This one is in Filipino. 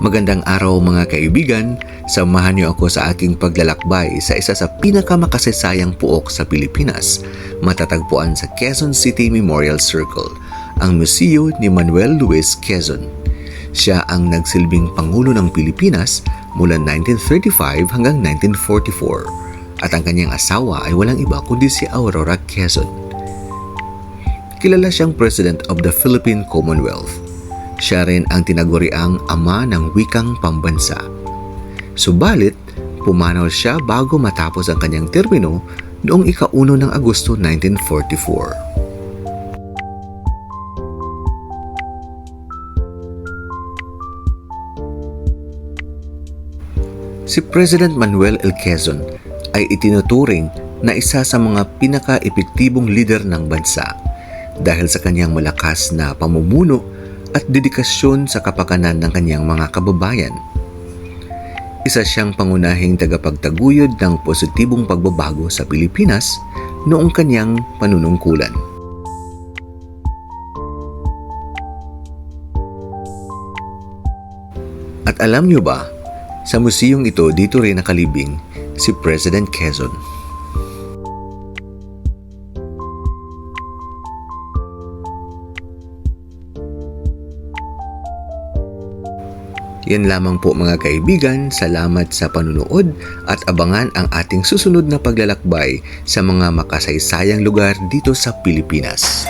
Magandang araw mga kaibigan, samahan niyo ako sa aking paglalakbay sa isa sa pinakamakasayang puok sa Pilipinas, matatagpuan sa Quezon City Memorial Circle, ang Museo ni Manuel Luis Quezon. Siya ang nagsilbing Pangulo ng Pilipinas mula 1935 hanggang 1944 at ang kanyang asawa ay walang iba kundi si Aurora Quezon. Kilala siyang President of the Philippine Commonwealth. Siya rin ang tinaguriang ama ng wikang pambansa. Subalit, pumanaw siya bago matapos ang kanyang termino noong ikauno ng Agosto 1944. Si President Manuel L. Quezon ay itinuturing na isa sa mga pinaka-epektibong lider ng bansa dahil sa kanyang malakas na pamumuno at dedikasyon sa kapakanan ng kanyang mga kababayan. Isa siyang pangunahing tagapagtaguyod ng positibong pagbabago sa Pilipinas noong kanyang panunungkulan. At alam niyo ba, sa museyong ito dito rin nakalibing si President Quezon. Yan lamang po mga kaibigan, salamat sa panunood at abangan ang ating susunod na paglalakbay sa mga makasaysayang lugar dito sa Pilipinas.